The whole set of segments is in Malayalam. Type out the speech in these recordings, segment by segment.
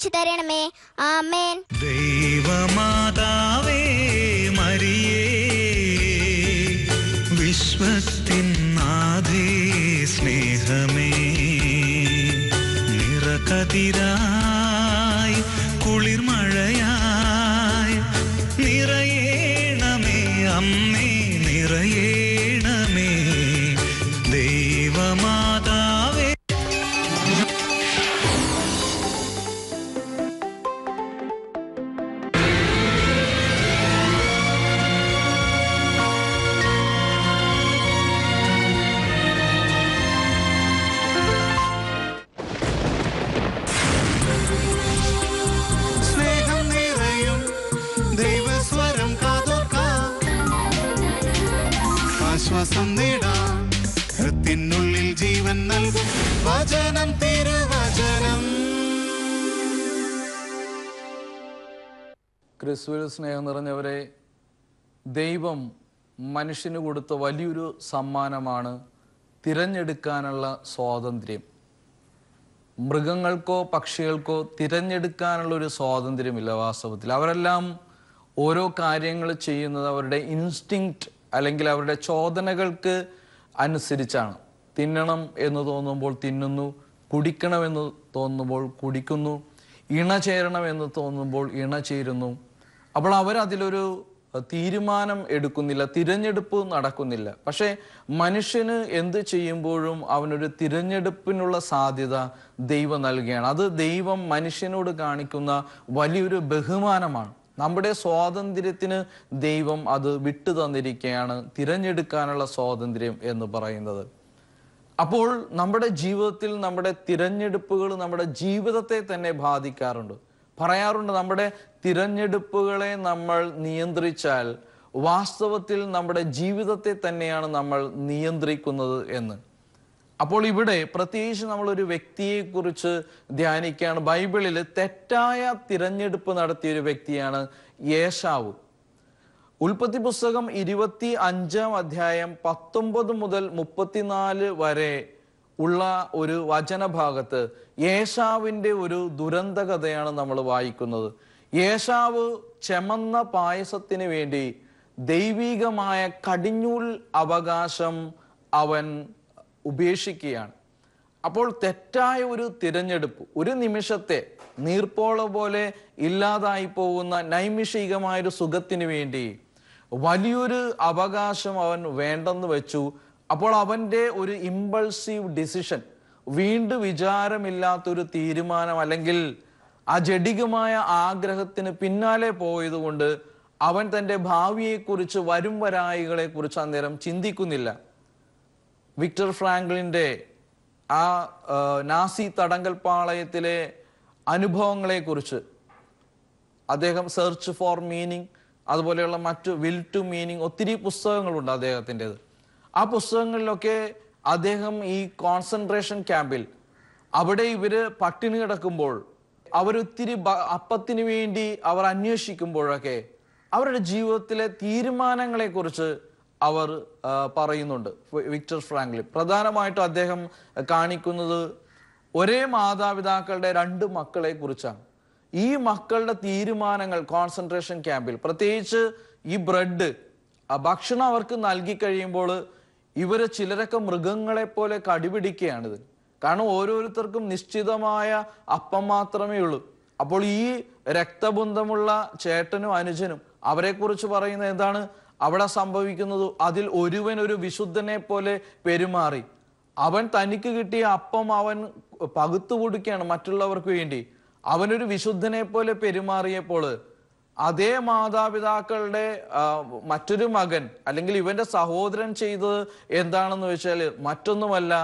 അനുഗ്രഹിച്ചു തരണമേ. ആമേൻ. ദൈവമാതാവേ മരിയേ വിശ്വത്തിൻ നാഥേ സ്നേഹമേ നിറകതിരായി വചനം തിരുവചനം ക്രിസ്തുവിൽ സ്നേഹം നിറഞ്ഞവരെ ദൈവം മനുഷ്യന് കൊടുത്ത വലിയൊരു സമ്മാനമാണ് തിരഞ്ഞെടുക്കാനുള്ള സ്വാതന്ത്ര്യം. മൃഗങ്ങൾക്കോ പക്ഷികൾക്കോ തിരഞ്ഞെടുക്കാനുള്ള ഒരു സ്വാതന്ത്ര്യമില്ല വാസ്തവത്തിൽ. അവരെല്ലാം ഓരോ കാര്യങ്ങൾ ചെയ്യുന്നത് അവരുടെ ഇൻസ്റ്റിങ്ക്റ്റ് അല്ലെങ്കിൽ അവരുടെ ചോദനകൾക്ക് അനുസരിച്ചാണ്. തിന്നണം എന്ന് തോന്നുമ്പോൾ തിന്നുന്നു കുടിക്കണമെന്ന് തോന്നുമ്പോൾ കുടിക്കുന്നു ഇണ ചേരണം എന്ന് തോന്നുമ്പോൾ ഇണ ചേരുന്നു. അപ്പോൾ അവരതിലൊരു തീരുമാനം എടുക്കുന്നില്ല തിരഞ്ഞെടുപ്പ് നടക്കുന്നില്ല. പക്ഷേ മനുഷ്യന് എന്ത് ചെയ്യുമ്പോഴും അവനൊരു തിരഞ്ഞെടുപ്പിനുള്ള സാധ്യത ദൈവം നൽകുകയാണ്. അത് ദൈവം മനുഷ്യനോട് കാണിക്കുന്ന വലിയൊരു ബഹുമാനമാണ്. നമ്മുടെ സ്വാതന്ത്ര്യത്തിന് ദൈവം അത് വിട്ടു തന്നിരിക്കുകയാണ് തിരഞ്ഞെടുക്കാനുള്ള സ്വാതന്ത്ര്യം എന്ന് പറയുന്നത്. അപ്പോൾ നമ്മുടെ ജീവിതത്തിൽ നമ്മുടെ തിരഞ്ഞെടുപ്പുകൾ നമ്മുടെ ജീവിതത്തെ തന്നെ ബാധിക്കാറുണ്ട്. പറയാറുണ്ട് നമ്മുടെ തിരഞ്ഞെടുപ്പുകളെ നമ്മൾ നിയന്ത്രിച്ചാൽ വാസ്തവത്തിൽ നമ്മുടെ ജീവിതത്തെ തന്നെയാണ് നമ്മൾ നിയന്ത്രിക്കുന്നത് എന്ന്. അപ്പോൾ ഇവിടെ പ്രത്യേകിച്ച് നമ്മളൊരു വ്യക്തിയെക്കുറിച്ച് ധ്യാനിക്കുകയാണ്. ബൈബിളിൽ തെറ്റായ തിരഞ്ഞെടുപ്പ് നടത്തിയ ഒരു വ്യക്തിയാണ് യേശാവ് ഉൽപ്പത്തി പുസ്തകം ഇരുപത്തി അഞ്ചാം അധ്യായം പത്തൊമ്പത് മുതൽ മുപ്പത്തിനാല് വരെ ഉള്ള ഒരു വചനഭാഗത്ത് യേശാവിന്റെ ഒരു ദുരന്ത കഥയാണ് നമ്മൾ വായിക്കുന്നത്. യേശാവ് ചെമന്ന പായസത്തിന് വേണ്ടി ദൈവീകമായ കടിഞ്ഞൂൽ അവകാശം അവൻ ഉപേക്ഷിക്കുകയാണ്. അപ്പോൾ തെറ്റായ ഒരു തിരഞ്ഞെടുപ്പ് ഒരു നിമിഷത്തെ നീർപ്പോള പോലെ ഇല്ലാതായി പോകുന്ന നൈമിഷികമായൊരു സുഖത്തിന് വേണ്ടി വലിയൊരു അവകാശം അവൻ വേണ്ടെന്ന് വെച്ചു. അപ്പോൾ അവന്റെ ഒരു ഇമ്പൾസീവ് ഡിസിഷൻ വീണ്ടും വിചാരമില്ലാത്തൊരു തീരുമാനം അല്ലെങ്കിൽ ആ ജഡികമായ ആഗ്രഹത്തിന് പിന്നാലെ പോയതുകൊണ്ട് അവൻ തന്റെ ഭാവിയെക്കുറിച്ച് വരും വരായികളെ കുറിച്ച് അന്നേരം ചിന്തിക്കുന്നില്ല. വിക്ടർ ഫ്രാങ്ക്ലിന്റെ ആ നാസി തടങ്കൽ പാളയത്തിലെ അനുഭവങ്ങളെക്കുറിച്ച് അദ്ദേഹം സെർച്ച് ഫോർ മീനിങ് അതുപോലെയുള്ള മറ്റു വിൽ ടു മീനിങ് ഒത്തിരി പുസ്തകങ്ങളുണ്ട് അദ്ദേഹത്തിന്റെത്. ആ പുസ്തകങ്ങളിലൊക്കെ അദ്ദേഹം ഈ കോൺസെൻട്രേഷൻ ക്യാമ്പിൽ അവിടെ ഇവർ പട്ടിണി കിടക്കുമ്പോൾ അവരൊത്തിരി അപ്പത്തിന് വേണ്ടി അവർ അന്വേഷിക്കുമ്പോഴൊക്കെ അവരുടെ ജീവിതത്തിലെ തീരുമാനങ്ങളെ കുറിച്ച് അവർ പറയുന്നുണ്ട്. Victor Franklin. പ്രധാനമായിട്ടും അദ്ദേഹം കാണിക്കുന്നത് ഒരേ മാതാപിതാക്കളുടെ രണ്ട് മക്കളെ കുറിച്ചാണ് ഈ മക്കളുടെ തീരുമാനങ്ങൾ കോൺസെൻട്രേഷൻ ക്യാമ്പിൽ പ്രത്യേകിച്ച് ഈ ബ്രെഡ് ഭക്ഷണം അവർക്ക് നൽകി കഴിയുമ്പോൾ ഇവരെ ചിലരൊക്കെ മൃഗങ്ങളെ പോലെ കടിപിടിക്കുകയാണിത്. കാരണം ഓരോരുത്തർക്കും നിശ്ചിതമായ അപ്പം മാത്രമേ ഉള്ളൂ. അപ്പോൾ ഈ രക്തബന്ധമുള്ള ചേട്ടനും അനുജനും അവരെക്കുറിച്ച് പറയുന്നത് എന്താണ്? അവിടെ സംഭവിക്കുന്നത് അതിൽ ഒരുവൻ ഒരു വിശുദ്ധനെ പോലെ പെരുമാറി. അവൻ തനിക്ക് കിട്ടിയ അപ്പം അവൻ പകുത്തു കൊടുക്കുകയാണ് മറ്റുള്ളവർക്ക് വേണ്ടി. അവനൊരു വിശുദ്ധനെ പോലെ പെരുമാറിയപ്പോൾ അതേ മാതാപിതാക്കളുടെ മറ്റൊരു മകൻ അല്ലെങ്കിൽ ഇവന്റെ സഹോദരൻ ചെയ്തത് എന്താണെന്ന് വെച്ചാൽ മറ്റൊന്നുമല്ല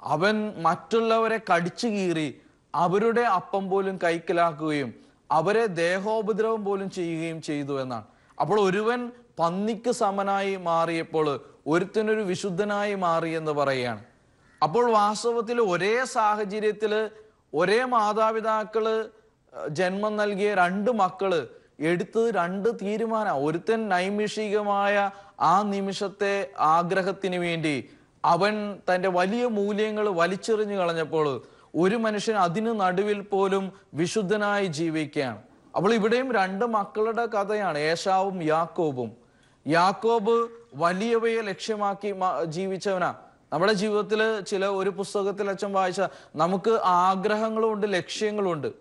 അവൻ മറ്റുള്ളവരെ കടിച്ചു കീറി അവരുടെ അപ്പം പോലും കൈക്കലാക്കുകയും അവരെ ദേഹോപദ്രവം പോലും ചെയ്യുകയും ചെയ്തു എന്നാണ്. അപ്പോൾ ഒരുവൻ പന്നിക്ക് സമനായി മാറിയപ്പോൾ ഒരുത്തനൊരു വിശുദ്ധനായി മാറി എന്ന് പറയുകയാണ്. അപ്പോൾ വാസ്തവത്തിൽ ഒരേ സാഹചര്യത്തിൽ ഒരേ മാതാപിതാക്കൾ ജന്മം നൽകിയ രണ്ട് മക്കൾ എടുത്തത് രണ്ട് തീരുമാന. ഒരുത്തൻ നൈമിഷികമായ ആ നിമിഷത്തെ ആഗ്രഹത്തിന് വേണ്ടി അവൻ തന്റെ വലിയ മൂല്യങ്ങൾ വലിച്ചെറിഞ്ഞു കളഞ്ഞപ്പോൾ ഒരു മനുഷ്യൻ അതിന് നടുവിൽ പോലും വിശുദ്ധനായി ജീവിക്കുകയാണ്. അപ്പോൾ ഇവിടെയും രണ്ട് മക്കളുടെ കഥയാണ് ഏശാവും യാക്കോബും. യാക്കോബ് വലിയവയെ ലക്ഷ്യമാക്കി ജീവിച്ചവനാ. നമ്മുടെ ജീവിതത്തിൽ ചില ഒരു പുസ്തകത്തിൽ അച്ഛൻ വായിച്ച നമുക്ക് ആഗ്രഹങ്ങളുണ്ട് ലക്ഷ്യങ്ങളുണ്ട്.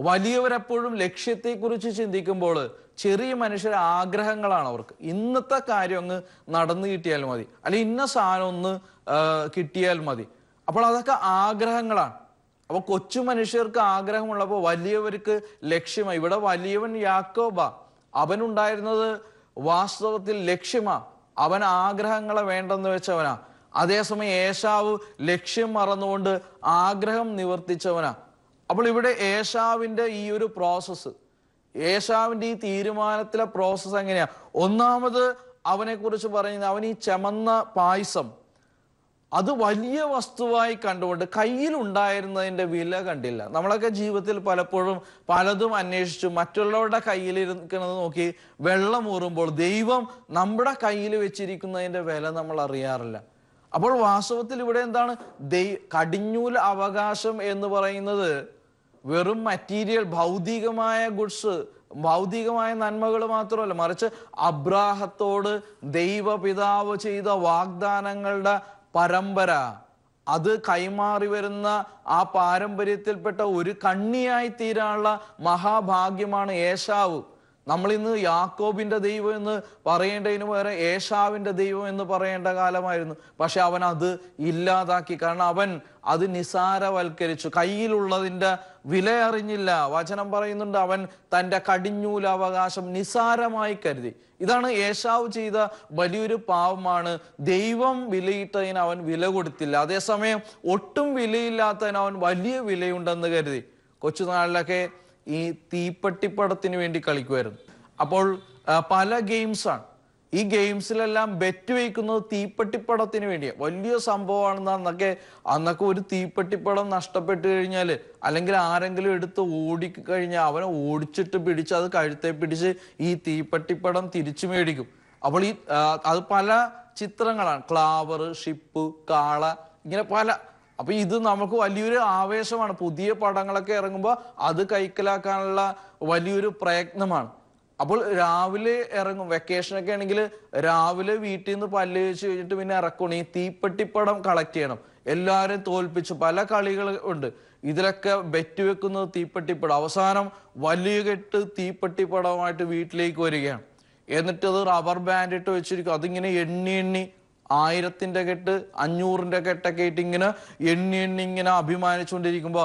വലിയവരെപ്പോഴും ലക്ഷ്യത്തെക്കുറിച്ച് ചിന്തിക്കുമ്പോൾ ചെറിയ മനുഷ്യരെ ആഗ്രഹങ്ങളാണ് അവർക്ക്. ഇന്നത്തെ കാര്യം അങ്ങ് നടന്നു കിട്ടിയാൽ മതി. അല്ലെ ഇന്ന സാധനം ഒന്ന് കിട്ടിയാൽ മതി. അപ്പോൾ അതൊക്കെ ആഗ്രഹങ്ങളാണ്. അപ്പൊ കൊച്ചു മനുഷ്യർക്ക് ആഗ്രഹമുള്ളപ്പോൾ വലിയവർക്ക് ലക്ഷ്യമായി ഇവിടെ വലിയവൻ യാക്കോബ. അവനുണ്ടായിരുന്നത് വാസ്തവത്തിൽ ലക്ഷ്യമാ. അവൻ ആഗ്രഹങ്ങളെ വേണ്ടെന്ന് വെച്ചവനാ. അതേസമയം ഏഷാവ് ലക്ഷ്യം മറന്നുകൊണ്ട് ആഗ്രഹം നിവർത്തിച്ചവനാ. അപ്പോൾ ഇവിടെ ഏശാവിന്റെ ഈ ഒരു പ്രോസസ്സ് ഏശാവിന്റെ ഈ തീരുമാനത്തിലെ പ്രോസസ്സ് എങ്ങനെയാ? ഒന്നാമത് അവനെക്കുറിച്ച് പറയുന്നത് അവൻ ഈ ചമന്ന പായസം അത് വലിയ വസ്തുവായി കണ്ടുകൊണ്ട് കയ്യിലുണ്ടായിരുന്നതിന്റെ വില കണ്ടില്ല. നമ്മളൊക്കെ ജീവിതത്തിൽ പലപ്പോഴും പലതും അന്വേഷിച്ചു മറ്റുള്ളവരുടെ കയ്യിലിരിക്കുന്നത് നോക്കി വെള്ളം ഊറുമ്പോൾ ദൈവം നമ്മുടെ കയ്യിൽ വെച്ചിരിക്കുന്നതിന്റെ വില നമ്മൾ അറിയാറില്ല. അപ്പോൾ വാസ്തവത്തിൽ ഇവിടെ എന്താണ്? ദൈ കടിഞ്ഞൂൽ അവകാശം എന്ന് പറയുന്നത് വെറും മറ്റീരിയൽ ഭൗതികമായ ഗുഡ്സ് ഭൗതികമായ നന്മകൾ മാത്രമല്ല മറിച്ച് അബ്രാഹത്തോട് ദൈവപിതാവ് ചെയ്ത വാഗ്ദാനങ്ങളുടെ പരമ്പര. അത് കൈമാറി വരുന്ന ആ പാരമ്പര്യത്തിൽപ്പെട്ട ഒരു കണ്ണിയായി തീരാനുള്ള മഹാഭാഗ്യമാണ് ഏശാവ്. നമ്മൾ ഇന്ന് യാക്കോബിന്റെ ദൈവം എന്ന് പറയേണ്ടതിന് പകരം ഏഷാവിന്റെ ദൈവം എന്ന് പറയേണ്ട കാലമായിരുന്നു. പക്ഷെ അവൻ അത് ഇല്ലാതാക്കി. കാരണം അവൻ അത് നിസാരവൽക്കരിച്ചു. കയ്യിലുള്ളതിന്റെ വില അറിഞ്ഞില്ല. വചനം പറയുന്നുണ്ട് അവൻ തന്റെ കടിഞ്ഞൂലവകാശം നിസാരമായി കരുതി. ഇതാണ് ഏഷാവ് ചെയ്ത വലിയൊരു പാവമാണ് ദൈവം വിലയിട്ടതിന് അവൻ വില കൊടുത്തില്ല. അതേസമയം ഒട്ടും വിലയില്ലാത്തതിന് അവൻ വലിയ വിലയുണ്ടെന്ന് കരുതി. കൊച്ചുനാളിലൊക്കെ ഈ തീപ്പെട്ടിപ്പടത്തിന് വേണ്ടി കളിക്കുമായിരുന്നു. അപ്പോൾ പല ഗെയിംസാണ് ഈ ഗെയിംസിലെല്ലാം ബെറ്റ് വയ്ക്കുന്നത് തീപ്പെട്ടിപ്പടത്തിന് വേണ്ടിയാണ് വലിയ സംഭവമാണെന്ന് അന്നൊക്കെ അന്നൊക്കെ ഒരു തീപ്പെട്ടിപ്പടം നഷ്ടപ്പെട്ട് കഴിഞ്ഞാൽ അല്ലെങ്കിൽ ആരെങ്കിലും എടുത്ത് ഓടി കഴിഞ്ഞാൽ അവനെ ഓടിച്ചിട്ട് പിടിച്ച് അത് കഴുത്തെ പിടിച്ച് ഈ തീപ്പെട്ടിപ്പടം തിരിച്ചു മേടിക്കും. അപ്പോൾ ഈ അത് പല ചിത്രങ്ങളാണ്. ക്ലാവർ ഷിപ്പ് കാള ഇങ്ങനെ പല അപ്പൊ ഇത് നമുക്ക് വലിയൊരു ആവേശമാണ്. പുതിയ പടങ്ങളൊക്കെ ഇറങ്ങുമ്പോൾ അത് കൈക്കലാക്കാനുള്ള വലിയൊരു പ്രയത്നമാണ്. അപ്പോൾ രാവിലെ ഇറങ്ങും. വെക്കേഷൻ ഒക്കെ ആണെങ്കിൽ രാവിലെ വീട്ടിൽ നിന്ന് പല്ല് വെച്ച് കഴിഞ്ഞിട്ട് പിന്നെ ഇറക്കണം ഈ തീപ്പെട്ടിപ്പടം കളക്ട് ചെയ്യണം. എല്ലാവരും തോൽപ്പിച്ച് പല കളികൾ ഉണ്ട്. ഇതിലൊക്കെ ബെറ്റ് വെക്കുന്നത് തീപ്പെട്ടിപ്പടം അവസാനം വലിയ കെട്ട് തീപ്പെട്ടിപ്പടമായിട്ട് വീട്ടിലേക്ക് വരികയാണ്. എന്നിട്ട് അത് റബ്ബർ ബാൻഡ് ഇട്ട് വെച്ചിരിക്കും. അതിങ്ങനെ എണ്ണി എണ്ണി ആയിരത്തിന്റെ കെട്ട് അഞ്ഞൂറിന്റെ കെട്ടൊക്കെ ആയിട്ട് ഇങ്ങനെ എണ്ണി എണ്ണി ഇങ്ങനെ അഭിമാനിച്ചുകൊണ്ടിരിക്കുമ്പോ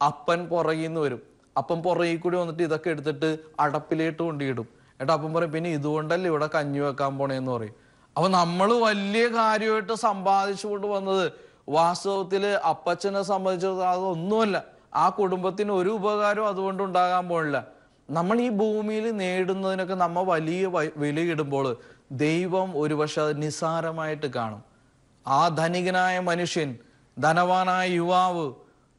അപ്പൻ പുറകിൽ നിന്ന് വരും. അപ്പൻ പുറകിൽ കൂടി വന്നിട്ട് ഇതൊക്കെ എടുത്തിട്ട് അടപ്പിലേട്ട് കൊണ്ടിടും എന്നിട്ട് അപ്പം പറയും പിന്നെ ഇതുകൊണ്ടല്ലേ ഇവിടെ കഞ്ഞി വെക്കാൻ പോണേന്ന് പറയും. അപ്പൊ നമ്മൾ വലിയ കാര്യമായിട്ട് സമ്പാദിച്ചുകൊണ്ട് വന്നത് വാസ്തവത്തിൽ അപ്പച്ചനെ സംബന്ധിച്ചിടത്തോളം അതൊന്നുമല്ല. ആ കുടുംബത്തിന് ഒരു ഉപകാരവും അതുകൊണ്ട് ഉണ്ടാകാൻ പോണില്ല. നമ്മൾ ഈ ഭൂമിയിൽ നേടുന്നതിനൊക്കെ നമ്മൾ വലിയ വിലയിടുമ്പോൾ ദൈവം ഒരുപക്ഷെ അത് നിസാരമായിട്ട് കാണും. ആ ധനികനായ മനുഷ്യൻ ധനവാനായ യുവാവ്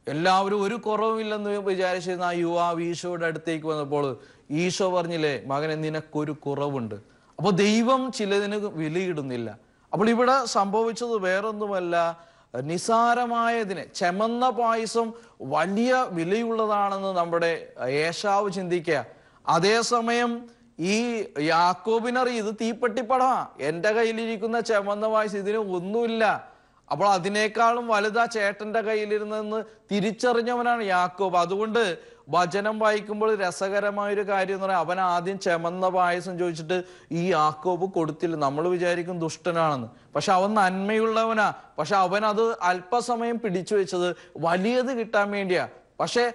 എല്ലാവരും ഒരു കുറവുമില്ലെന്ന് വിചാരിച്ചിരുന്ന ആ യുവാവ് ഈശോയുടെ അടുത്തേക്ക് വന്നപ്പോൾ ഈശോ പറഞ്ഞില്ലേ മകനെ നിനക്കൊരു കുറവുണ്ട്. അപ്പോൾ ദൈവം ചിലതിന് വിലയിടുന്നില്ല. അപ്പോൾ ഇവിടെ സംഭവിച്ചത് വേറൊന്നുമല്ല. നിസാരമായതിനെ ചെമന്ന പായസം വലിയ വിലയുള്ളതാണെന്ന് നമ്മുടെ ഏഷാവ് ചിന്തിക്കുക. അതേസമയം ഈ യാക്കോബിനറി ഇത് തീപ്പെട്ടിപ്പടമാ എന്റെ കയ്യിലിരിക്കുന്ന ചെമന്ന വായിച്ച് ഇതിന് ഒന്നുമില്ല. അപ്പോൾ അതിനേക്കാളും വലുതാ ചേട്ടന്റെ കയ്യിലിരുന്നെന്ന് തിരിച്ചറിഞ്ഞവനാണ് യാക്കോബ്. അതുകൊണ്ട് വചനം വായിക്കുമ്പോൾ രസകരമായൊരു കാര്യം എന്ന് പറയാം. അവൻ ആദ്യം ചെമന്ന പായസം ചോദിച്ചിട്ട് ഈ യാക്കോബ് കൊടുത്തില്ല. നമ്മൾ വിചാരിക്കും ദുഷ്ടനാണെന്ന്. പക്ഷെ അവൻ നന്മയുള്ളവനാ. പക്ഷെ അവൻ അത് അല്പസമയം പിടിച്ചു വെച്ചത് വലിയത് കിട്ടാൻ വേണ്ടിയാ. പക്ഷെ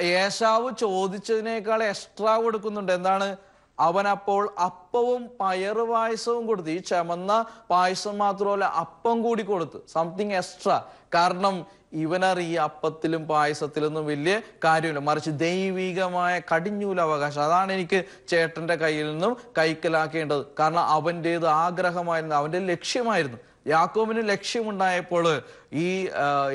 ഏശാവ് ചോദിച്ചതിനേക്കാൾ എക്സ്ട്രാ കൊടുക്കുന്നുണ്ട്. എന്താണ്? അവൻ അപ്പോൾ അപ്പവും പയറ് പായസവും കൊടുത്തു. ഈ ചമന്ന പായസം മാത്രമല്ല അപ്പം കൂടി കൊടുത്തു. സംതിങ് എക്സ്ട്രാ കാരണം ഇവനറി ഈ അപ്പത്തിലും പായസത്തിലൊന്നും വലിയ കാര്യമില്ല. മറിച്ച് ദൈവികമായ കടിഞ്ഞൂല അവകാശം അതാണ് എനിക്ക് ചേട്ടന്റെ കയ്യിൽ നിന്നും കൈക്കലാക്കേണ്ടത്. കാരണം അവന്റെത് ആഗ്രഹമായിരുന്നു അവന്റെ ലക്ഷ്യമായിരുന്നു. യാക്കോബിന് ലക്ഷ്യമുണ്ടായപ്പോൾ ഈ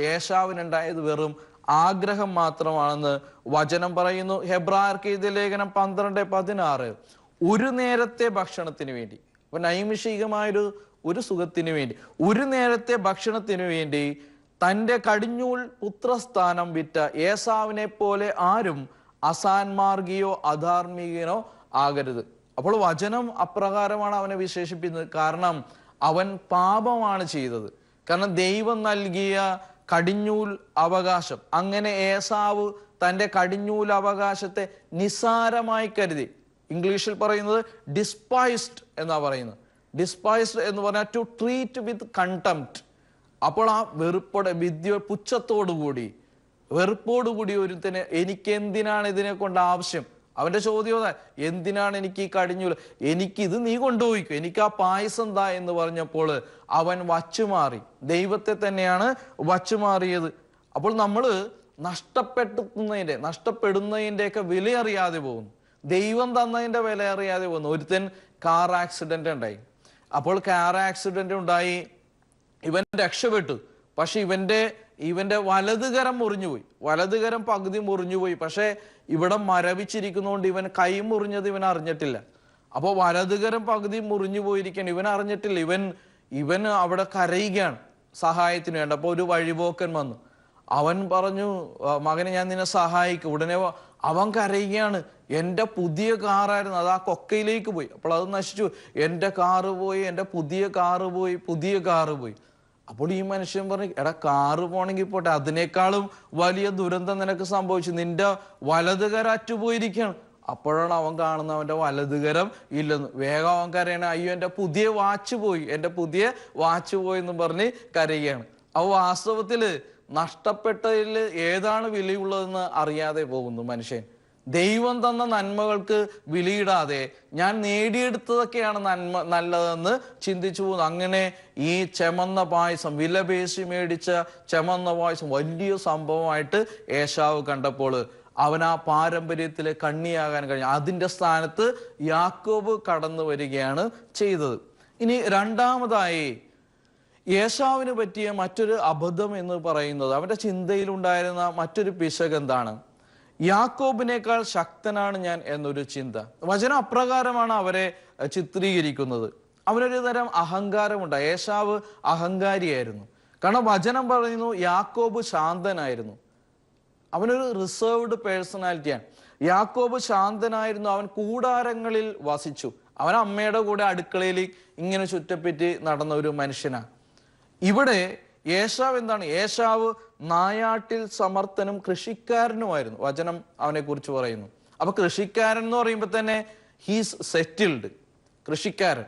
യേശാവിനുണ്ടായത് വെറും ആഗ്രഹം മാത്രമാണെന്ന് വചനം പറയുന്നു. ഹെബ്രാർക്ക് ഇത് ലേഖനം പന്ത്രണ്ട് പതിനാറ്. ഒരു നേരത്തെ ഭക്ഷണത്തിന് വേണ്ടി. അപ്പൊ നൈമിഷികമായൊരു ഒരു സുഖത്തിന് വേണ്ടി. ഒരു നേരത്തെ ഭക്ഷണത്തിന് വേണ്ടി തന്റെ കടിഞ്ഞൂൽ പുത്രസ്ഥാനം വിറ്റ ഏസാവിനെ പോലെ ആരും അസാൻമാർഗിയോ അധാർമികനോ ആകരുത്. അപ്പോൾ വചനം അപ്രകാരമാണ് അവനെ വിശേഷിപ്പിക്കുന്നത്. കാരണം അവൻ പാപമാണ് ചെയ്തത്. കാരണം ദൈവം നൽകിയ കടിഞ്ഞൂൽ അവകാശം. അങ്ങനെ ഏസാവ് തന്റെ കടിഞ്ഞൂൽ അവകാശത്തെ നിസാരമായി കരുതി. ഇംഗ്ലീഷിൽ പറയുന്നത് ഡിസ്പൈസ്ഡ് എന്നാ പറയുന്നത്. ഡിസ്പൈസ്ഡ് എന്ന് പറഞ്ഞാൽ ടു ട്രീറ്റ് വിത്ത് കണ്ടംപ്റ്റ് അപ്പോൾ ആ വെറുപ്പോടെ വിദ്യ പുച്ഛത്തോടുകൂടി വെറുപ്പോടുകൂടി ഒരുത്തിന് എനിക്കെന്തിനാണ് ഇതിനെ കൊണ്ട് ആവശ്യം? അവന്റെ ചോദ്യം എന്തിനാണ് എനിക്ക് ഈ കടിഞ്ഞൂൽ? എനിക്കിത് നീ കൊണ്ടുപോയിക്കോ. എനിക്ക് ആ പായസം താ എന്ന് പറഞ്ഞപ്പോൾ അവൻ വച്ചുമാറി. ദൈവത്തെ തന്നെയാണ് വച്ചുമാറിയത്. അപ്പോൾ നമ്മൾ നഷ്ടപ്പെടുത്തുന്നതിന്റെ നഷ്ടപ്പെടുന്നതിന്റെയൊക്കെ വില അറിയാതെ പോകുന്നു. ദൈവം തന്നതിന്റെ വില അറിയാതെ പോകുന്നു. ഒരുത്തൻ കാർ ആക്സിഡന്റ് ഉണ്ടായി. അപ്പോൾ കാർ ആക്സിഡന്റ് ഉണ്ടായി. ഇവൻ രക്ഷപ്പെട്ടു. പക്ഷെ ഇവന്റെ ഇവന്റെ വലതുകരം മുറിഞ്ഞുപോയി. വലതുകരം പകുതി മുറിഞ്ഞുപോയി. പക്ഷെ ഇവിടെ മരവിച്ചിരിക്കുന്നതുകൊണ്ട് ഇവൻ കൈ മുറിഞ്ഞത് ഇവൻ അറിഞ്ഞിട്ടില്ല. അപ്പോൾ വലതുകരം പകുതി മുറിഞ്ഞു പോയിരിക്കണം ഇവൻ അറിഞ്ഞിട്ടില്ല. ഇവൻ ഇവൻ അവിടെ കരയുകയാണ് സഹായത്തിന് വേണ്ട. അപ്പോൾ ഒരു വഴിപോക്കൻ വന്നു. അവൻ പറഞ്ഞു "ആ, മകനെ ഞാൻ നിന്നെ സഹായിക്കും. ഉടനെ അവൻ കരയുകയാണ്. എന്റെ പുതിയ കാറായിരുന്നു. അത് ആ കൊക്കയിലേക്ക് പോയി. അപ്പോൾ അത് നശിച്ചു. എന്റെ കാറ് പോയി എന്റെ പുതിയ കാറ് പോയി പുതിയ കാറ് പോയി. അപ്പോൾ ഈ മനുഷ്യൻ പറഞ്ഞു എടാ കാറ് പോണെങ്കിൽ പോട്ടെ അതിനേക്കാളും വലിയ ദുരന്തം നിനക്ക് സംഭവിച്ചു. നിന്റെ വലതുകര അറ്റുപോയിരിക്കുകയാണ്. അപ്പോഴാണ് അവൻ കാണുന്ന അവന്റെ വലതുകരം ഇല്ലെന്ന്. വേഗം അവൻ കരയണ അയ്യോ എന്റെ പുതിയ വാച്ച് പോയി എന്റെ പുതിയ വാച്ച് പോയി എന്ന് പറഞ്ഞ് കരയുകയാണ്. അപ്പൊ വാസ്തവത്തിൽ നഷ്ടപ്പെട്ടതിൽ ഏതാണ് വിലയുള്ളതെന്ന് അറിയാതെ പോകുന്നു മനുഷ്യൻ. ദൈവം തന്ന നന്മകൾക്ക് വിലയിടാതെ ഞാൻ നേടിയെടുത്തതൊക്കെയാണ് നന്മ നല്ലതെന്ന് ചിന്തിച്ചു പോകുന്നു. അങ്ങനെ ഈ ചെമന്ന പായസം വിലപേശി മേടിച്ച ചെമന്ന പായസം വലിയ സംഭവമായിട്ട് ഏശാവ് കണ്ടപ്പോൾ അവൻ ആ പാരമ്പര്യത്തിലെ കണ്ണിയാകാൻ കഴിഞ്ഞു. അതിന്റെ സ്ഥാനത്ത് യാക്കോബ് കടന്നു വരികയാണ് ചെയ്തത്. ഇനി രണ്ടാമതായി യേശാവിന് പറ്റിയ മറ്റൊരു അബദ്ധം എന്ന് പറയുന്നത് അവന്റെ ചിന്തയിലുണ്ടായിരുന്ന മറ്റൊരു പിശക് എന്താണ്? യാക്കോബിനേക്കാൾ ശക്തനാണ് ഞാൻ എന്നൊരു ചിന്ത. വചനം അപ്രകാരമാണ് അവരെ ചിത്രീകരിക്കുന്നത്. അവനൊരു തരം അഹങ്കാരമുണ്ട്. ഏശാവ് അഹങ്കാരിയായിരുന്നു. കാരണം വചനം പറയുന്നു യാക്കോബ് ശാന്തനായിരുന്നു. അവനൊരു റിസർവ്ഡ് പേഴ്സണാലിറ്റിയാണ് യാക്കോബ് ശാന്തനായിരുന്നു. അവൻ കൂടാരങ്ങളിൽ വസിച്ചു. അവൻ അമ്മയുടെ കൂടെ അടുക്കളയിൽ ഇങ്ങനെ ചുറ്റപ്പറ്റി നടന്ന ഒരു മനുഷ്യനാണ്. ഇവിടെ യേശാവ് എന്താണ്? ഏഷാവ് നായാട്ടിൽ സമർത്ഥനും കൃഷിക്കാരനുമായിരുന്നു. വചനം അവനെ കുറിച്ച് പറയുന്നു. അപ്പൊ കൃഷിക്കാരൻ എന്ന് പറയുമ്പോൾ തന്നെ ഹീസ് സെറ്റിൽഡ് കൃഷിക്കാരൻ.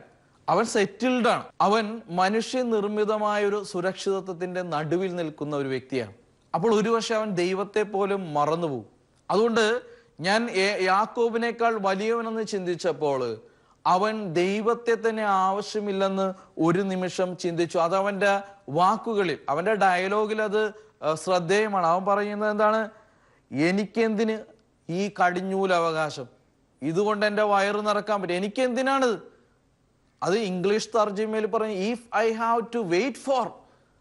അവൻ സെറ്റിൽഡ് ആണ്. അവൻ മനുഷ്യനിർമ്മിതമായ ഒരു സുരക്ഷിതത്വത്തിന്റെ നടുവിൽ നിൽക്കുന്ന ഒരു വ്യക്തിയാണ്. അപ്പോൾ ഒരുപക്ഷെ അവൻ ദൈവത്തെ പോലും മറന്നുപോകും. അതുകൊണ്ട് ഞാൻ യാക്കോബിനേക്കാൾ വലിയവനെന്ന് ചിന്തിച്ചപ്പോൾ അവൻ ദൈവത്തെ തന്നെ ആവശ്യമില്ലെന്ന് ഒരു നിമിഷം ചിന്തിച്ചു. അത് അവന്റെ വാക്കുകളിൽ അവന്റെ ഡയലോഗിൽ അത് ശ്രദ്ധേയമാണ്. അവൻ പറയുന്നത് എന്താണ്? എനിക്കെന്തിന് ഈ കടിഞ്ഞൂൽ അവകാശം ഇതുകൊണ്ട് എന്റെ വയറ് നിറക്കാൻ പറ്റും. എനിക്കെന്തിനാണിത്? അത് ഇംഗ്ലീഷ് തർജിമയിൽ പറഞ്ഞു if I have to wait for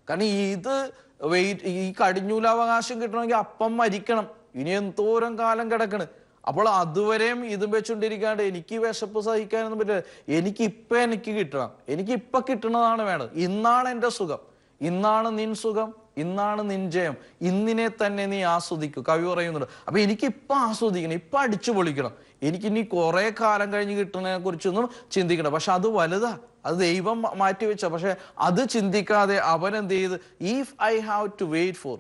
കാരണം ഇത് വെയിറ്റ് ഈ കടിഞ്ഞൂലാവകാശം കിട്ടണമെങ്കിൽ അപ്പം മരിക്കണം. ഇനി എന്തോരം കാലം കിടക്കണ്. അപ്പോൾ അതുവരെയും ഇത് വെച്ചുകൊണ്ടിരിക്കാണ്ട് എനിക്ക് വിശപ്പ് സഹിക്കാനൊന്നും പറ്റില്ല. എനിക്ക് ഇപ്പം എനിക്ക് കിട്ടണം. എനിക്ക് ഇപ്പം കിട്ടണതാണ് വേണ്ടത്. ഇന്നാണ് എന്റെ സുഖം. ഇന്നാണ് നിൻ സുഖം. ഇന്നാണ് നിൻ ജയം. ഇന്നിനെ തന്നെ നീ ആസ്വദിക്കൂ. കവി പറയുന്നുണ്ട് അപ്പൊ എനിക്ക് ഇപ്പൊ ആസ്വദിക്കണം ഇപ്പൊ അടിച്ചു പൊളിക്കണം. എനിക്ക് ഇനി കുറെ കാലം കഴിഞ്ഞ് കിട്ടുന്നതിനെ കുറിച്ചൊന്നും ചിന്തിക്കണം പക്ഷെ അത് വലുതാ. അത് ദൈവം മാറ്റിവെച്ച. പക്ഷെ അത് ചിന്തിക്കാതെ അവൻ എന്ത് ചെയ്ത് if I have to wait for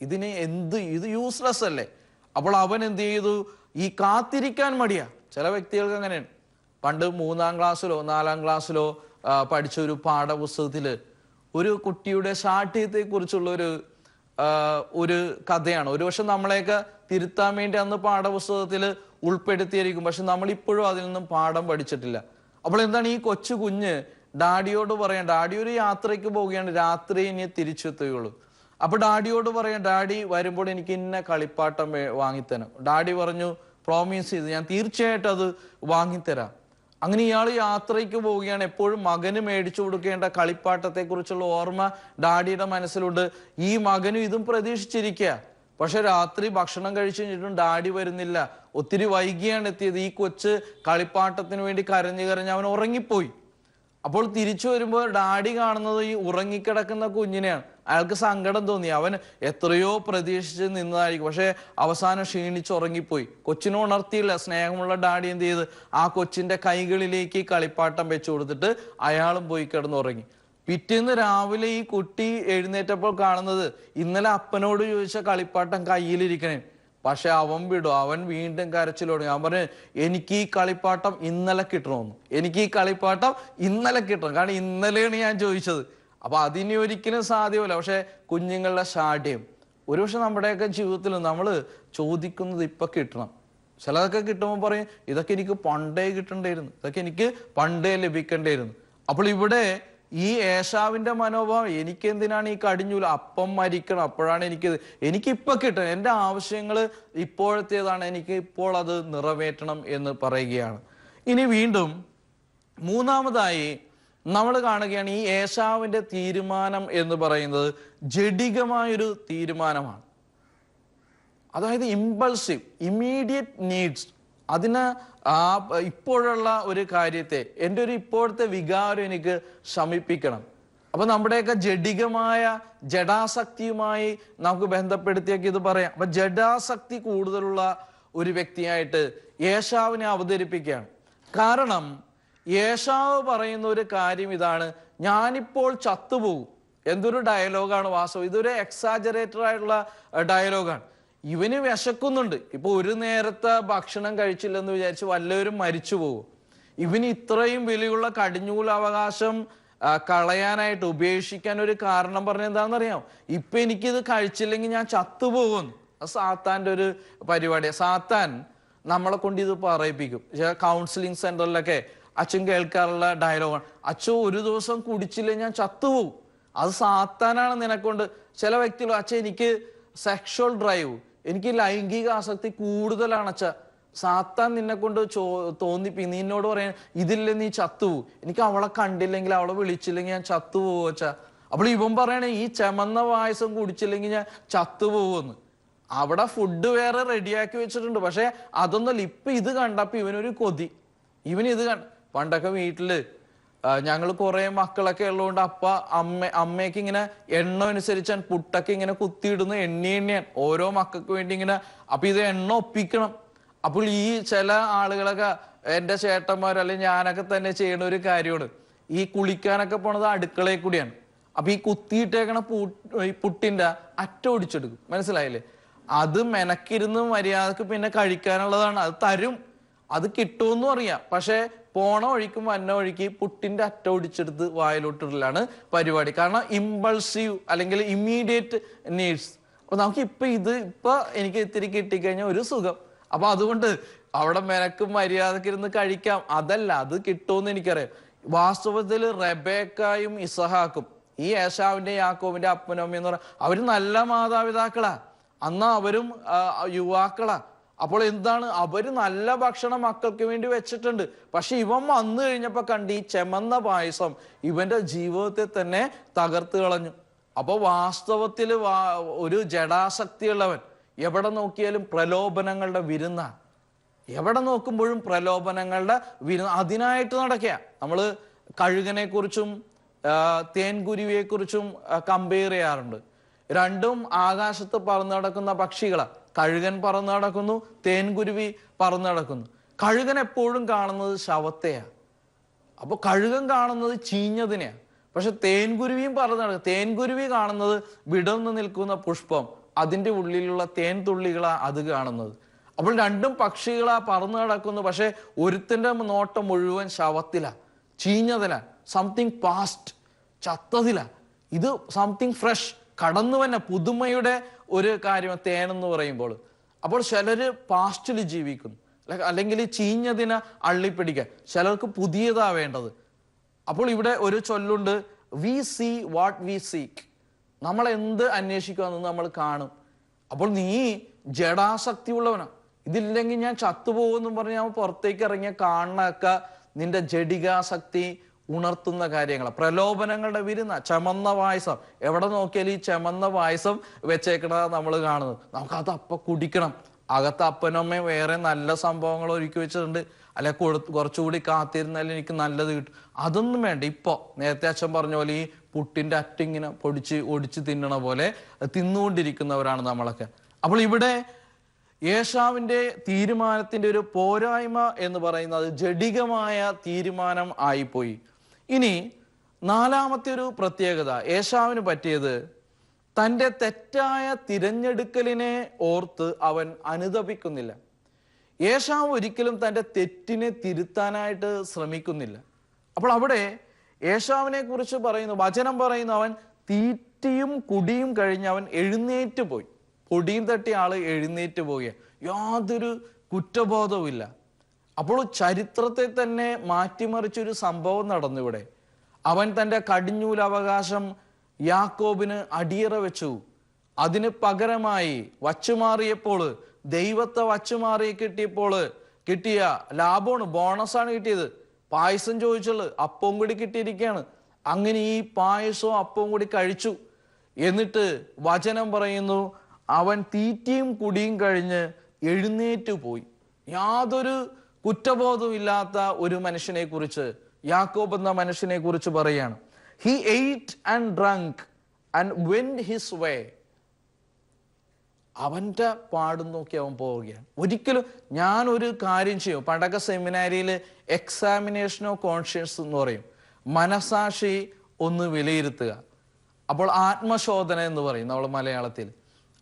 ഇതിനെ എന്ത് ഇത് യൂസ്ലെസ് അല്ലേ? അപ്പോൾ അവൻ എന്ത് ചെയ്തു? ഈ കാത്തിരിക്കാൻ മടിയാ. ചില വ്യക്തികൾക്ക് അങ്ങനെയാണ്. പണ്ട് മൂന്നാം ക്ലാസ്സിലോ നാലാം ക്ലാസ്സിലോ പഠിച്ച ഒരു പാഠപുസ്തകത്തിൽ ഒരു കുട്ടിയുടെ ശാഠ്യത്തെ കുറിച്ചുള്ള ഒരു ഒരു കഥയാണ്. ഒരു പക്ഷെ നമ്മളെയൊക്കെ തിരുത്താൻ വേണ്ടി അന്ന് പാഠപുസ്തകത്തിൽ ഉൾപ്പെടുത്തിയിരിക്കും. പക്ഷെ നമ്മൾ ഇപ്പോഴും അതിൽ നിന്നും പാഠം പഠിച്ചിട്ടില്ല. അപ്പോൾ എന്താണ് ഈ കൊച്ചു കുഞ്ഞ് ഡാഡിയോട് പറയാൻ ഡാഡി ഒരു യാത്രയ്ക്ക് പോവുകയാണ്. രാത്രി ഇനി തിരിച്ചെത്തുകയുള്ളൂ. അപ്പൊ ഡാഡിയോട് പറയാം ഡാഡി വരുമ്പോൾ എനിക്ക് ഇന്ന കളിപ്പാട്ടം വാങ്ങിത്തരാം. ഡാഡി പറഞ്ഞു പ്രോമിസ് ചെയ്ത് ഞാൻ തീർച്ചയായിട്ടും അത് വാങ്ങിത്തരാം. അങ്ങനെ ഇയാൾ യാത്രയ്ക്ക് പോവുകയാണ്. എപ്പോഴും മകന് മേടിച്ചു കൊടുക്കേണ്ട കളിപ്പാട്ടത്തെ കുറിച്ചുള്ള ഓർമ്മ ഡാഡിയുടെ മനസ്സിലുണ്ട്. ഈ മകനും ഇതും പ്രതീക്ഷിച്ചിരിക്കുക. പക്ഷെ രാത്രി ഭക്ഷണം കഴിച്ചു കഴിഞ്ഞിട്ടും ഡാഡി വരുന്നില്ല. ഒത്തിരി വൈകിയാണ് എത്തിയത്. ഈ കൊച്ച് കളിപ്പാട്ടത്തിന് വേണ്ടി കരഞ്ഞു കരഞ്ഞ് അവൻ ഉറങ്ങിപ്പോയി. അപ്പോൾ തിരിച്ചു വരുമ്പോൾ ഡാഡി കാണുന്നത് ഈ ഉറങ്ങിക്കിടക്കുന്ന കുഞ്ഞിനെയാണ്. അയാൾക്ക് സങ്കടം തോന്നി. അവൻ എത്രയോ പ്രതീക്ഷിച്ച് നിന്നതായിരിക്കും. പക്ഷേ അവസാനം ക്ഷീണിച്ച് ഉറങ്ങിപ്പോയി കൊച്ചിനെ ഉണർത്തിയില്ല. സ്നേഹമുള്ള ഡാഡി എന്ത് ചെയ്ത്? ആ കൊച്ചിന്റെ കൈകളിലേക്ക് കളിപ്പാട്ടം വെച്ചു കൊടുത്തിട്ട് അയാളും പോയി കിടന്നുറങ്ങി. പിറ്റേന്ന് രാവിലെ ഈ കുട്ടി എഴുന്നേറ്റപ്പോൾ കാണുന്നത് ഇന്നലെ അപ്പനോട് ചോദിച്ച കളിപ്പാട്ടം കയ്യിലിരിക്കണേ. പക്ഷെ അവൻ വിടും. അവൻ വീണ്ടും കരച്ചിൽ തുടങ്ങി. അവൻ പറഞ്ഞു എനിക്ക് ഈ കളിപ്പാട്ടം ഇന്നലെ കിട്ടണമെന്ന്. എനിക്ക് ഈ കളിപ്പാട്ടം ഇന്നലെ കിട്ടണം. കാരണം ഇന്നലെയാണ് ഞാൻ ചോദിച്ചത്. അപ്പൊ അതിനി ഒരിക്കലും സാധ്യമല്ല. പക്ഷെ കുഞ്ഞുങ്ങളുടെ ഷാഠ്യം ഒരുപക്ഷെ നമ്മുടെയൊക്കെ ജീവിതത്തിൽ നമ്മൾ ചോദിക്കുന്നത് ഇപ്പൊ കിട്ടണം. ചിലതൊക്കെ കിട്ടുമ്പോൾ പറയും ഇതൊക്കെ എനിക്ക് പണ്ടേ കിട്ടണ്ടായിരുന്നു. ഇതൊക്കെ എനിക്ക് പണ്ടേ ലഭിക്കേണ്ടായിരുന്നു. അപ്പോൾ ഇവിടെ ഈ ഏഷാവിന്റെ മനോഭാവം എനിക്ക് എന്തിനാണ് ഈ കടിഞ്ഞൂല? അപ്പം മരിക്കണം. അപ്പോഴാണ് എനിക്ക് എനിക്ക് ഇപ്പൊ കിട്ടണം. എന്റെ ആവശ്യങ്ങൾ ഇപ്പോഴത്തേതാണ്. എനിക്ക് ഇപ്പോൾ അത് നിറവേറ്റണം എന്ന് പറയുകയാണ്. ഇനി വീണ്ടും മൂന്നാമതായി നമ്മൾ കാണുകയാണ് ഈ ഏശാവിന്റെ തീരുമാനം എന്ന് പറയുന്നത് ജഡികമായൊരു തീരുമാനമാണ്. അതായത് ഇമ്പൾസീവ് ഇമ്മീഡിയറ്റ് നീഡ്സ് അതിന് ആ ഇപ്പോഴുള്ള ഒരു കാര്യത്തെ എന്റെ ഒരു ഇപ്പോഴത്തെ വികാരം എനിക്ക് ശമിപ്പിക്കണം. അപ്പൊ നമ്മുടെയൊക്കെ ജഡികമായ ജഡാസക്തിയുമായി നമുക്ക് ബന്ധപ്പെടുത്തിയൊക്കെ ഇത് പറയാം. അപ്പൊ ജഡാസക്തി കൂടുതലുള്ള ഒരു വ്യക്തിയായിട്ട് യേശാവിനെ അവതരിപ്പിക്കുകയാണ്. കാരണം യേശാവ് പറയുന്ന ഒരു കാര്യം ഇതാണ്. ഞാനിപ്പോൾ ചത്തുപോകും. എന്തൊരു ഡയലോഗാണ് വാസവ്. ഇതൊരു എക്സാജറേറ്റഡ് ആയിട്ടുള്ള ഡയലോഗാണ്. ഇവന് വിശക്കുന്നുണ്ട്. ഇപ്പൊ ഒരു നേരത്തെ ഭക്ഷണം കഴിച്ചില്ലെന്ന് വിചാരിച്ച് വല്ലവരും മരിച്ചു പോകും. ഇവന് ഇത്രയും വിലയുള്ള ആ, കളയാനായിട്ട് ഉപേക്ഷിക്കാൻ ഒരു കാരണം പറഞ്ഞ എന്താണെന്നറിയാം ഇപ്പൊ എനിക്കിത് കഴിച്ചില്ലെങ്കിൽ ഞാൻ ചത്തുപോകുന്നു. അത് സാത്താന്റെ ഒരു പരിപാടിയാണ് സാത്താൻ നമ്മളെ കൊണ്ട് ഇത് പറയിപ്പിക്കും. കൗൺസിലിംഗ് സെന്ററിലൊക്കെ അച്ഛൻ കേൾക്കാറുള്ള ഡയലോഗാണ് അച്ഛൻ ഒരു ദിവസം കുടിച്ചില്ലേ ഞാൻ ചത്തുപോകും. അത് സാത്താനാണ് നിനക്കൊണ്ട്. ചില വ്യക്തികൾ അച്ഛൻ എനിക്ക് സെക്ഷൽ ഡ്രൈവ് എനിക്ക് ലൈംഗിക ആസക്തി കൂടുതലാണ് അച്ഛ. സാത്താൻ നിന്നെ കൊണ്ട് ചോ തോന്നിപ്പി നിന്നോട് പറയാൻ ഇതില്ല നീ ചത്തുപോകും. എനിക്ക് അവളെ കണ്ടില്ലെങ്കിൽ അവളെ വിളിച്ചില്ലെങ്കിൽ ഞാൻ ചത്തുപോകും അച്ഛ. അപ്പോൾ ഇവൻ പറയണേ ഈ ചമന്ന പായസം കുടിച്ചില്ലെങ്കിൽ ഞാൻ ചത്തുപോകുമെന്ന്. അവിടെ ഫുഡ് വേറെ റെഡിയാക്കി വെച്ചിട്ടുണ്ട്. പക്ഷെ അതൊന്നല്ല ഇപ്പൊ ഇത് കണ്ടപ്പോ ഇവനൊരു കൊതി. ഇവൻ ഇത് കണ്ട പണ്ടൊക്കെ വീട്ടിൽ ഞങ്ങൾ കുറെ മക്കളൊക്കെ ഉള്ളതുകൊണ്ട് അപ്പ അമ്മ അമ്മയ്ക്ക് ഇങ്ങനെ എണ്ണ അനുസരിച്ച് പുട്ടൊക്കെ ഇങ്ങനെ കുത്തിയിടുന്ന എണ്ണി എണ്ണിയാൻ. ഓരോ മക്കൾക്ക് വേണ്ടി ഇങ്ങനെ അപ്പൊ ഇത് എണ്ണ ഒപ്പിക്കണം. അപ്പോൾ ഈ ചില ആളുകളൊക്കെ എന്റെ ചേട്ടന്മാർ അല്ലെങ്കിൽ ഞാനൊക്കെ തന്നെ ചെയ്യുന്ന ഒരു കാര്യമാണ്. ഈ കുളിക്കാനൊക്കെ പോണത് അടുക്കളയിൽ കൂടിയാണ്. അപ്പൊ ഈ കുത്തിയിട്ടേക്കണ പൂ പുട്ടിന്റെ അറ്റ ഒടിച്ചെടുക്കും. മനസ്സിലായില്ലേ? അത് മെനക്കിരുന്ന് മര്യാദയ്ക്ക് പിന്നെ കഴിക്കാനുള്ളതാണ്. അത് തരും. അത് കിട്ടുമെന്നും അറിയാം. പക്ഷെ പോണ വഴിക്കും വന്ന വഴിക്ക് പുട്ടിന്റെ അറ്റ ഒടിച്ചെടുത്ത് വായിലോട്ടിടലാണ് പരിപാടി. കാരണം ഇമ്പൾസീവ് അല്ലെങ്കിൽ ഇമ്മീഡിയറ്റ് നീഡ്സ് അപ്പൊ നമുക്ക് ഇപ്പൊ ഇത് ഇപ്പൊ എനിക്ക് ഇത്തിരി കിട്ടിക്കഴിഞ്ഞാൽ ഒരു സുഖം. അപ്പൊ അതുകൊണ്ട് അവിടെ മെനക്കും മര്യാദയ്ക്ക് ഇരുന്ന് കഴിക്കാം. അതല്ല അത് കിട്ടുമെന്ന് എനിക്കറിയാം. വാസ്തവത്തിൽ റബേക്കായും ഇസഹാക്കും ഈ യേശാവിന്റെ യാക്കോവിന്റെ അപ്പനും എന്ന് പറഞ്ഞാൽ അവർ നല്ല മാതാപിതാക്കളാ. അന്ന് അവരും യുവാക്കളാ. അപ്പോൾ എന്താണ്? അവർ നല്ല ഭക്ഷണം മക്കൾക്ക് വേണ്ടി വെച്ചിട്ടുണ്ട്. പക്ഷെ ഇവൻ വന്നു കഴിഞ്ഞപ്പോൾ കണ്ട് ഈ ചെമന്ന പായസം ഇവന്റെ ജീവിതത്തെ തന്നെ തകർത്ത് കളഞ്ഞു. അപ്പൊ വാസ്തവത്തിൽ ഒരു ജഡാസക്തിയുള്ളവൻ എവിടെ നോക്കിയാലും പ്രലോഭനങ്ങളുടെ വിരുന്ന. എവിടെ നോക്കുമ്പോഴും പ്രലോഭനങ്ങളുടെ വിരുന്ന അതിനായിട്ട് നടക്കുക നമ്മൾ കഴുകനെ കുറിച്ചും തേൻകുരുവിയെ കുറിച്ചും കമ്പയർ ചെയ്യാറുണ്ട്. രണ്ടും ആകാശത്ത് പറന്നു നടക്കുന്ന പക്ഷികളാ. കഴുകൻ പറന്നു നടക്കുന്നു തേൻകുരുവി പറന്നു നടക്കുന്നു. കഴുകൻ എപ്പോഴും കാണുന്നത് ശവത്തെയാ. അപ്പൊ കഴുകൻ കാണുന്നത് ചീഞ്ഞതിനെയാ. പക്ഷെ തേൻകുരുവിയും പറന്നു നടക്കും. തേൻകുരുവി കാണുന്നത് വിടർന്നു നിൽക്കുന്ന പുഷ്പം അതിന്റെ ഉള്ളിലുള്ള തേൻ തുള്ളികളാ അത് കാണുന്നത്. അപ്പോൾ രണ്ടും പക്ഷികളാ പറന്നു നടക്കുന്നു. പക്ഷെ ഒരുത്തിന്റെ നോട്ടം മുഴുവൻ ശവത്തിലാ ചീഞ്ഞതിലാ. Something past ചത്തതിലാ. ഇത് സംതിങ് ഫ്രഷ് കടന്നു തന്നെ പുതുമയുടെ ഒരു കാര്യം തേനെന്ന് പറയുമ്പോൾ. അപ്പോൾ ചിലർ പാസ്റ്റിൽ ജീവിക്കുന്നു. അല്ലെങ്കിൽ ചീഞ്ഞതിനെ അള്ളിപ്പിടിക്കുക ചിലർക്ക് പുതിയതാ വേണ്ടത്. അപ്പോൾ ഇവിടെ ഒരു ചൊല്ലുണ്ട് we see what we seek നമ്മൾ എന്ത് അന്വേഷിക്കുമെന്ന് നമ്മൾ കാണും. അപ്പോൾ നീ ജഡാസക്തി ഉള്ളവനാ. ഇതില്ലെങ്കിൽ ഞാൻ ചത്തുപോകുമെന്നും പറഞ്ഞ് ഞാൻ പുറത്തേക്ക് ഇറങ്ങിയ കാണണക്ക നിന്റെ ജഡികാസക്തി ഉണർത്തുന്ന കാര്യങ്ങൾ പ്രലോഭനങ്ങളുടെ വിരുന്ന ചമന്ന പായസം. എവിടെ നോക്കിയാലും ഈ ചമന്ന പായസം വെച്ചേക്കണ നമ്മൾ കാണുന്നത്. നമുക്കത് അപ്പം കുടിക്കണം. അകത്ത് അപ്പനമ്മയും വേറെ നല്ല സംഭവങ്ങൾ ഒരുക്കി വെച്ചിട്ടുണ്ട്. അല്ലെ കുറച്ചുകൂടി കാത്തിരുന്നാൽ എനിക്ക് നല്ലത് കിട്ടും. അതൊന്നും വേണ്ട. ഇപ്പോൾ നേരത്തെ അച്ഛൻ പറഞ്ഞ പോലെ ഈ പുട്ടിന്റെ അറ്റിങ്ങനെ പൊടിച്ച് ഒടിച്ച് തിന്നണ പോലെ തിന്നുകൊണ്ടിരിക്കുന്നവരാണ് നമ്മളൊക്കെ. അപ്പോൾ ഇവിടെ യേശാവിന്റെ തീരുമാനത്തിന്റെ ഒരു പോരായ്മ എന്ന് പറയുന്നത് ജഡികമായ തീരുമാനം ആയിപ്പോയി. ഇനി നാലാമത്തെ ഒരു പ്രത്യേകത. യേശാവിന് പറ്റിയത് തന്റെ തെറ്റായ തിരഞ്ഞെടുക്കലിനെ ഓർത്ത് അവൻ അനുതപിക്കുന്നില്ല. യേശാവ് ഒരിക്കലും തന്റെ തെറ്റിനെ തിരുത്താനായിട്ട് ശ്രമിക്കുന്നില്ല. അപ്പോൾ അവിടെ യേശാവിനെ കുറിച്ച് പറയുന്നു വചനം പറയുന്നു അവൻ തീറ്റിയും കുടിയും കഴിഞ്ഞ് അവൻ എഴുന്നേറ്റ് പോയി. പൊടിയും തട്ടിയ ആൾ എഴുന്നേറ്റ് പോവുക യാതൊരു കുറ്റബോധവുമില്ല. അപ്പോൾ ചരിത്രത്തെ തന്നെ മാറ്റിമറിച്ചൊരു സംഭവം നടന്നു ഇവിടെ അവൻ തന്റെ കടിഞ്ഞൂലവകാശം യാക്കോബിന് അടിയറ വെച്ചു. അതിന് പകരമായി വച്ചുമാറിയപ്പോൾ ദൈവത്തെ വച്ചുമാറി കിട്ടിയപ്പോൾ കിട്ടിയ ലാഭമാണ് ബോണസാണ് കിട്ടിയത്. പായസം ചോദിച്ചുള്ളത് അപ്പവും കൂടി കിട്ടിയിരിക്കുകയാണ് അങ്ങനെ ഈ പായസവും അപ്പവും കൂടി കഴിച്ചു. എന്നിട്ട് വചനം പറയുന്നു അവൻ തീറ്റിയും കുടിയും കഴിഞ്ഞ് എഴുന്നേറ്റ് പോയി. യാതൊരു കുറ്റബോധവും ഇല്ലാത്ത ഒരു മനുഷ്യനെ കുറിച്ച് യാക്കോബ് എന്ന മനുഷ്യനെ കുറിച്ച് പറയാണ്. He ate and drank and when his way അവന്റെ പാടും നോക്കി അവൻ പോവുകയാണ്. ഒരിക്കലും ഞാൻ ഒരു കാര്യം ചെയ്യും. പടക സെമിനാരിയിൽ എക്സാമിനേഷൻ ഓഫ് കോൺഷ്യൻസ് എന്ന് പറയും. മനസാക്ഷി ഒന്ന് വിലയിരുത്തുക. അപ്പോൾ ആത്മശോധന എന്ന് പറയും നമ്മൾ മലയാളത്തിൽ.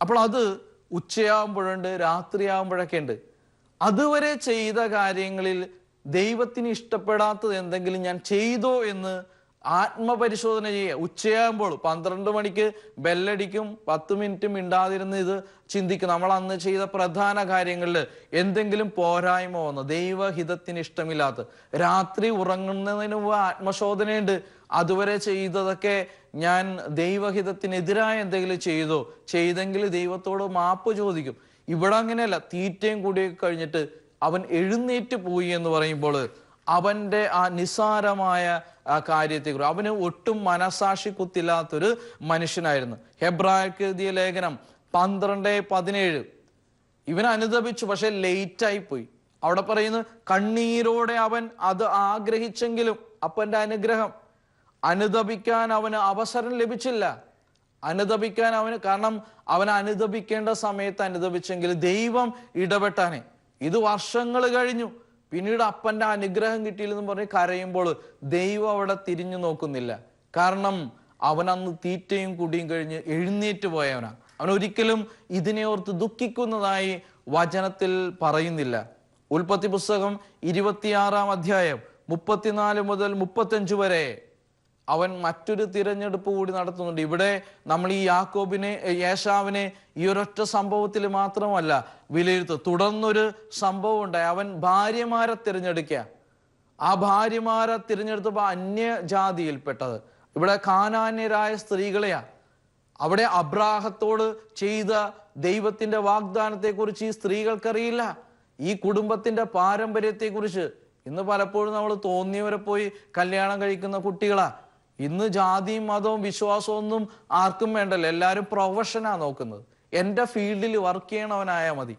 അപ്പോൾ അത് ഉച്ചയാകുമ്പോഴുണ്ട് രാത്രിയാകുമ്പോഴൊക്കെ ഉണ്ട് അതുവരെ ചെയ്ത കാര്യങ്ങളിൽ ദൈവത്തിന് ഇഷ്ടപ്പെടാത്തത് എന്തെങ്കിലും ഞാൻ ചെയ്തോ എന്ന് ആത്മപരിശോധന ചെയ്യുക. ഉച്ചയാകുമ്പോൾ പന്ത്രണ്ട് മണിക്ക് ബെല്ലടിക്കും പത്ത് മിനിറ്റ് മിണ്ടാതിരുന്ന് ഇത് ചിന്തിക്കും. നമ്മൾ അന്ന് ചെയ്ത പ്രധാന കാര്യങ്ങളിൽ എന്തെങ്കിലും പോരായ്മ വന്നു. ദൈവഹിതത്തിന് ഇഷ്ടമില്ലാത്ത. രാത്രി ഉറങ്ങുന്നതിന് മുമ്പ് ആത്മശോധനയുണ്ട്. അതുവരെ ചെയ്തതൊക്കെ ഞാൻ ദൈവഹിതത്തിനെതിരായ എന്തെങ്കിലും ചെയ്തോ? ചെയ്തെങ്കിൽ ദൈവത്തോട് മാപ്പ് ചോദിക്കും. ഇവിടെ അങ്ങനെയല്ല തീറ്റയും കൂടി കഴിഞ്ഞിട്ട് അവൻ എഴുന്നേറ്റ് പോയി എന്ന് പറയുമ്പോൾ അവന്റെ ആ നിസാരമായ കാര്യത്തെക്കുറിച്ച് അവന് ഒട്ടും മനസാക്ഷി കുത്തില്ലാത്തൊരു മനുഷ്യനായിരുന്നു. ഹെബ്രായക്ക് എഴുതിയ ലേഖനം പന്ത്രണ്ട് പതിനേഴ്. ഇവൻ അനുദപിച്ചു പക്ഷെ ലേറ്റായി പോയി. അവിടെ പറയുന്നു കണ്ണീരോടെ അവൻ അത് ആഗ്രഹിച്ചെങ്കിലും അപ്പന്റെ അനുഗ്രഹം. അനുദപിക്കാൻ അവന് അവസരം ലഭിച്ചില്ല. അനുദപിക്കാൻ അവന് കാരണം അവൻ അനുദപിക്കേണ്ട സമയത്ത് അനുദപിച്ചെങ്കിൽ ദൈവം ഇടപെട്ടാനെ. ഇത് വർഷങ്ങൾ കഴിഞ്ഞു. പിന്നീട് അപ്പന്റെ അനുഗ്രഹം കിട്ടിയില്ലെന്ന് പറഞ്ഞ് കരയുമ്പോൾ ദൈവം അവിടെ തിരിഞ്ഞു നോക്കുന്നില്ല. കാരണം അവൻ അന്ന് തീറ്റയും കുടിയും കഴിഞ്ഞ് എഴുന്നേറ്റ് പോയവനാ. അവൻ ഒരിക്കലും ഇതിനെ ഓർത്ത് ദുഃഖിക്കുന്നതായി വചനത്തിൽ പറയുന്നില്ല. ഉൽപ്പത്തി പുസ്തകം ഇരുപത്തിയാറാം അധ്യായം മുപ്പത്തിനാല് മുതൽ മുപ്പത്തഞ്ച് വരെ. അവൻ മറ്റൊരു തിരഞ്ഞെടുപ്പ് കൂടി നടത്തുന്നുണ്ട്. ഇവിടെ നമ്മൾ ഈ യാക്കോബിനെ യേശാവിനെ ഈ ഒരൊറ്റ സംഭവത്തിൽ മാത്രമല്ല വിലയിരുത്തു തുടർന്നൊരു സംഭവം ഉണ്ടായി. അവൻ ഭാര്യമാരെ തിരഞ്ഞെടുക്കുക. ആ ഭാര്യമാരെ തിരഞ്ഞെടുത്തപ്പോൾ അന്യജാതിയിൽപ്പെട്ടത്. ഇവിടെ കാനാന്യരായ സ്ത്രീകളെയാ. അവിടെ അബ്രാഹത്തോട് ചെയ്ത ദൈവത്തിന്റെ വാഗ്ദാനത്തെക്കുറിച്ച് ഈ സ്ത്രീകൾക്കറിയില്ല. ഈ കുടുംബത്തിന്റെ പാരമ്പര്യത്തെക്കുറിച്ച്. ഇന്ന് പലപ്പോഴും നമ്മൾ തോന്നിയവരെ പോയി കല്യാണം കഴിക്കുന്ന കുട്ടികളാ. ഇന്ന് ജാതിയും മതവും വിശ്വാസവും ഒന്നും ആർക്കും വേണ്ടല്ലോ. എല്ലാവരും പ്രൊഫഷനാ നോക്കുന്നത്. എന്റെ ഫീൽഡിൽ വർക്ക് ചെയ്യണവനായാൽ മതി.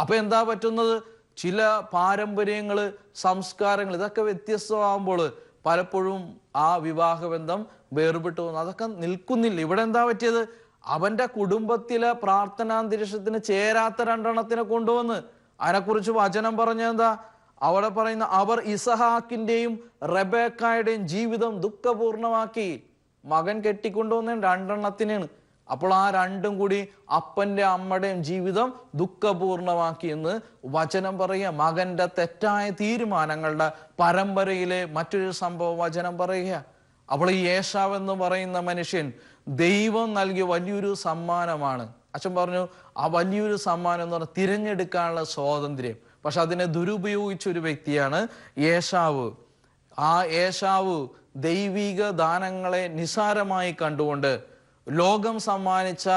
അപ്പൊ എന്താ പറ്റുന്നത്? ചില പാരമ്പര്യങ്ങൾ സംസ്കാരങ്ങൾ ഇതൊക്കെ വ്യത്യസ്തമാകുമ്പോൾ പലപ്പോഴും ആ വിവാഹബന്ധം വേർപെട്ടു പോകുന്നു. അതൊക്കെ നിൽക്കുന്നില്ല. ഇവിടെ എന്താ പറ്റിയത്? അവന്റെ കുടുംബത്തിലെ പ്രാർത്ഥനാന്തരീക്ഷത്തിന് ചേരാത്ത രണ്ടെണ്ണത്തിനെ കൊണ്ടുവന്ന് അതിനെക്കുറിച്ച് വചനം പറഞ്ഞ എന്താ? അവിടെ പറയുന്ന അവർ ഇസഹാക്കിന്റെയും റബേക്കായുടെയും ജീവിതം ദുഃഖപൂർണമാക്കി. മകൻ കെട്ടിക്കൊണ്ടുവന്ന രണ്ടെണ്ണത്തിനാണ്. അപ്പോൾ ആ രണ്ടും കൂടി അപ്പന്റെ അമ്മയുടെയും ജീവിതം ദുഃഖപൂർണമാക്കി എന്ന് വചനം പറയുക. മകന്റെ തെറ്റായ തീരുമാനങ്ങളുടെ പരമ്പരയിലെ മറ്റൊരു സംഭവം വചനം പറയുക. അപ്പോൾ ഈ യേശാവ് എന്ന് പറയുന്ന മനുഷ്യൻ ദൈവം നൽകിയ വലിയൊരു സമ്മാനമാണ്. അച്ഛൻ പറഞ്ഞു ആ വലിയൊരു സമ്മാനം എന്ന് പറഞ്ഞാൽ തിരഞ്ഞെടുക്കാനുള്ള സ്വാതന്ത്ര്യം. പക്ഷെ അതിനെ ദുരുപയോഗിച്ച ഒരു വ്യക്തിയാണ് യേശാവ് ആ യേശാവ് ദൈവിക ദാനങ്ങളെ നിസാരമായി കണ്ടുകൊണ്ട് ലോകം സമ്മാനിച്ച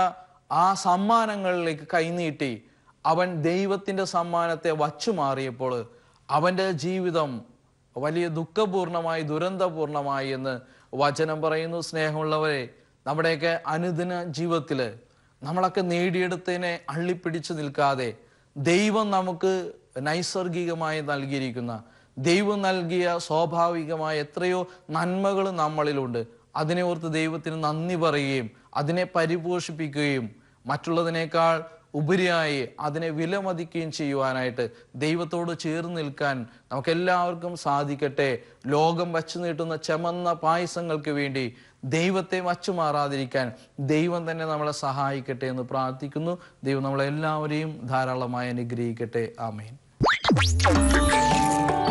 ആ സമ്മാനങ്ങളിലേക്ക് കൈനീട്ടി അവൻ ദൈവത്തിന്റെ സമ്മാനത്തെ വച്ചു മാറിയപ്പോൾ അവന്റെ ജീവിതം വലിയ ദുഃഖപൂർണമായി ദുരന്തപൂർണമായി എന്ന് വചനം പറയുന്നു. സ്നേഹമുള്ളവരെ നമ്മുടെയൊക്കെ അനുദിന ജീവിതത്തിൽ നമ്മളൊക്കെ നേടിയെടുത്തതിനെ അള്ളിപ്പിടിച്ചു നിൽക്കാതെ ദൈവം നമുക്ക് നൈസർഗികമായി നൽകിയിരിക്കുന്ന ദൈവം നൽകിയ സ്വാഭാവികമായ എത്രയോ നന്മകൾ നമ്മളിലുണ്ട്. അതിനെ ഓർത്ത് ദൈവത്തിന് നന്ദി പറയുകയും അതിനെ പരിപോഷിപ്പിക്കുകയും മറ്റുള്ളതിനേക്കാൾ ഉപരിയായി അതിനെ വിലമതിക്കുകയും ചെയ്യുവാനായിട്ട് ദൈവത്തോട് ചേർന്ന് നിൽക്കാൻ നമുക്കെല്ലാവർക്കും സാധിക്കട്ടെ. ലോകം വച്ചു നീട്ടുന്ന ചമന്ന പായസങ്ങൾക്ക് വേണ്ടി ദൈവത്തെ വച്ചു മാറാതിരിക്കാൻ ദൈവം തന്നെ നമ്മളെ സഹായിക്കട്ടെ എന്ന് പ്രാർത്ഥിക്കുന്നു. ദൈവം നമ്മളെല്ലാവരെയും ധാരാളമായി അനുഗ്രഹിക്കട്ടെ. ആമേൻ. フフフ。